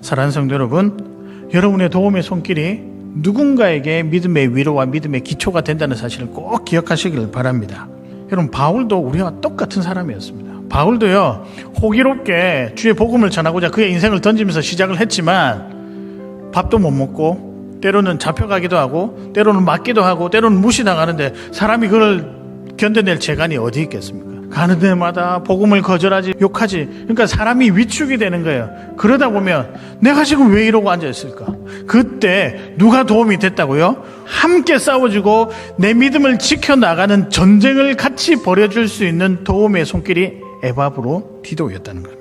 사랑하는 성도 여러분, 여러분의 도움의 손길이 누군가에게 믿음의 위로와 믿음의 기초가 된다는 사실을 꼭 기억하시길 바랍니다. 여러분, 바울도 우리와 똑같은 사람이었습니다. 바울도요, 호기롭게 주의 복음을 전하고자 그의 인생을 던지면서 시작을 했지만, 밥도 못 먹고, 때로는 잡혀가기도 하고, 때로는 맞기도 하고, 때로는 무시당하는데, 사람이 그걸 견뎌낼 재간이 어디 있겠습니까? 가는 데마다 복음을 거절하지, 욕하지. 그러니까 사람이 위축이 되는 거예요. 그러다 보면 내가 지금 왜 이러고 앉아있을까? 그때 누가 도움이 됐다고요? 함께 싸워주고 내 믿음을 지켜나가는 전쟁을 같이 벌여줄 수 있는 도움의 손길이 에바브로 디도였다는 겁니다.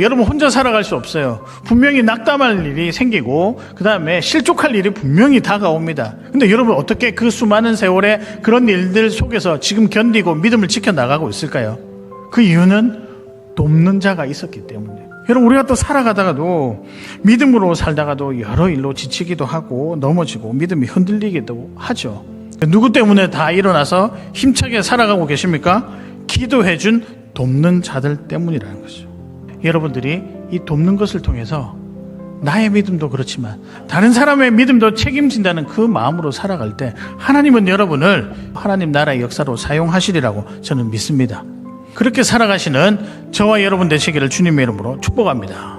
여러분 혼자 살아갈 수 없어요. 분명히 낙담할 일이 생기고 그 다음에 실족할 일이 분명히 다가옵니다. 근데 여러분 어떻게 그 수많은 세월에 그런 일들 속에서 지금 견디고 믿음을 지켜 나가고 있을까요? 그 이유는 돕는 자가 있었기 때문에. 여러분 우리가 또 살아가다가도 믿음으로 살다가도 여러 일로 지치기도 하고 넘어지고 믿음이 흔들리기도 하죠. 누구 때문에 다 일어나서 힘차게 살아가고 계십니까? 기도해준 돕는 자들 때문이라는 거죠. 여러분들이 이 돕는 것을 통해서 나의 믿음도 그렇지만 다른 사람의 믿음도 책임진다는 그 마음으로 살아갈 때 하나님은 여러분을 하나님 나라의 역사로 사용하시리라고 저는 믿습니다. 그렇게 살아가시는 저와 여러분 되시기를 주님의 이름으로 축복합니다.